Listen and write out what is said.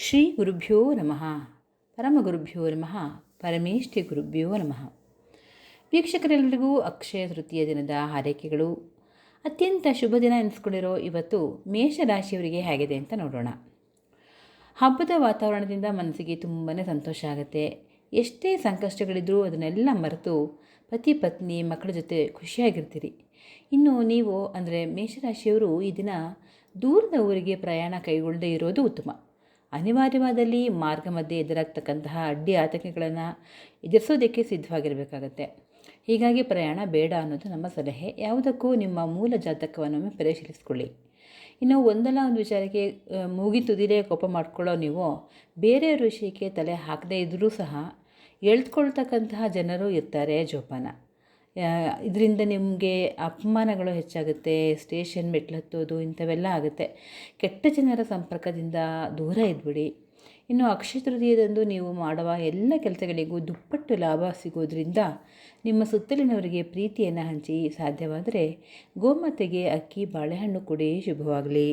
ಶ್ರೀ ಗುರುಭ್ಯೋ ನಮಃ. ಪರಮಗುರುಭ್ಯೋ ನಮಃ. ಪರಮೇಷ್ಠಿ ಗುರುಭ್ಯೋ ನಮಃ. ವೀಕ್ಷಕರೆಲ್ಲರಿಗೂ ಅಕ್ಷಯ ತೃತೀಯ ದಿನದ ಹಾರೈಕೆಗಳು. ಅತ್ಯಂತ ಶುಭ ದಿನ ಎನಿಸ್ಕೊಂಡಿರೋ ಇವತ್ತು ಮೇಷರಾಶಿಯವರಿಗೆ ಹೇಗಿದೆ ಅಂತ ನೋಡೋಣ. ಹಬ್ಬದ ವಾತಾವರಣದಿಂದ ಮನಸ್ಸಿಗೆ ತುಂಬಾ ಸಂತೋಷ ಆಗುತ್ತೆ. ಎಷ್ಟೇ ಸಂಕಷ್ಟಗಳಿದ್ರೂ ಅದನ್ನೆಲ್ಲ ಮರೆತು ಪತಿ, ಪತ್ನಿ, ಮಕ್ಕಳ ಜೊತೆ ಖುಷಿಯಾಗಿರ್ತೀರಿ. ಇನ್ನು ನೀವು ಅಂದರೆ ಮೇಷರಾಶಿಯವರು ಈ ದಿನ ದೂರದ ಊರಿಗೆ ಪ್ರಯಾಣ ಕೈಗೊಳ್ಳದೇ ಇರೋದು ಉತ್ತಮ. ಅನಿವಾರ್ಯವಾದಲ್ಲಿ ಮಾರ್ಗ ಮಧ್ಯೆ ಎದುರಾಗ್ತಕ್ಕಂತಹ ಅಡ್ಡಿ ಆತಂಕಗಳನ್ನು ಎದುರಿಸೋದಕ್ಕೆ ಸಿದ್ಧವಾಗಿರಬೇಕಾಗತ್ತೆ. ಹೀಗಾಗಿ ಪ್ರಯಾಣ ಬೇಡ ಅನ್ನೋದು ನಮ್ಮ ಸಲಹೆ. ಯಾವುದಕ್ಕೂ ನಿಮ್ಮ ಮೂಲ ಜಾತಕವನ್ನೊಮ್ಮೆ ಪರಿಶೀಲಿಸ್ಕೊಳ್ಳಿ. ಇನ್ನು ಒಂದಲ್ಲ ಒಂದು ವಿಚಾರಕ್ಕೆ ಮೂಗಿ ತುದಿರೇ ಕೋಪ ಮಾಡ್ಕೊಳ್ಳೋ ನೀವು ಬೇರೆಯವ್ರ ವಿಷಯಕ್ಕೆ ತಲೆ ಹಾಕದೇ ಇದ್ದರೂ ಸಹ ಎಳ್ತ್ಕೊಳ್ತಕ್ಕಂತಹ ಜನರು ಇರ್ತಾರೆ ಜೋಪಾನ. ಇದರಿಂದ ನಿಮಗೆ ಅಪಮಾನಗಳು ಹೆಚ್ಚಾಗುತ್ತೆ ಸ್ಟೇಷನ್ ಮೆಟ್ಲು ಹತ್ತೋದು ಇಂಥವೆಲ್ಲ ಆಗುತ್ತೆ. ಕೆಟ್ಟ ಜನರ ಸಂಪರ್ಕದಿಂದ ದೂರ ಇದ್ಬಿಡಿ. ಇನ್ನು ಅಕ್ಷಯ ತೃತೀಯದಂದು ನೀವು ಮಾಡುವ ಎಲ್ಲ ಕೆಲಸಗಳಿಗೂ ದುಪ್ಪಟ್ಟು ಲಾಭ ಸಿಗೋದ್ರಿಂದ ನಿಮ್ಮ ಸುತ್ತಲಿನವರಿಗೆ ಪ್ರೀತಿಯನ್ನು ಹಂಚಿ ಸಾಧ್ಯವಾದರೆ ಗೋಮಾತೆಗೆ ಅಕ್ಕಿ, ಬಾಳೆಹಣ್ಣು ಕೊಡಿ ಶುಭವಾಗಲಿ.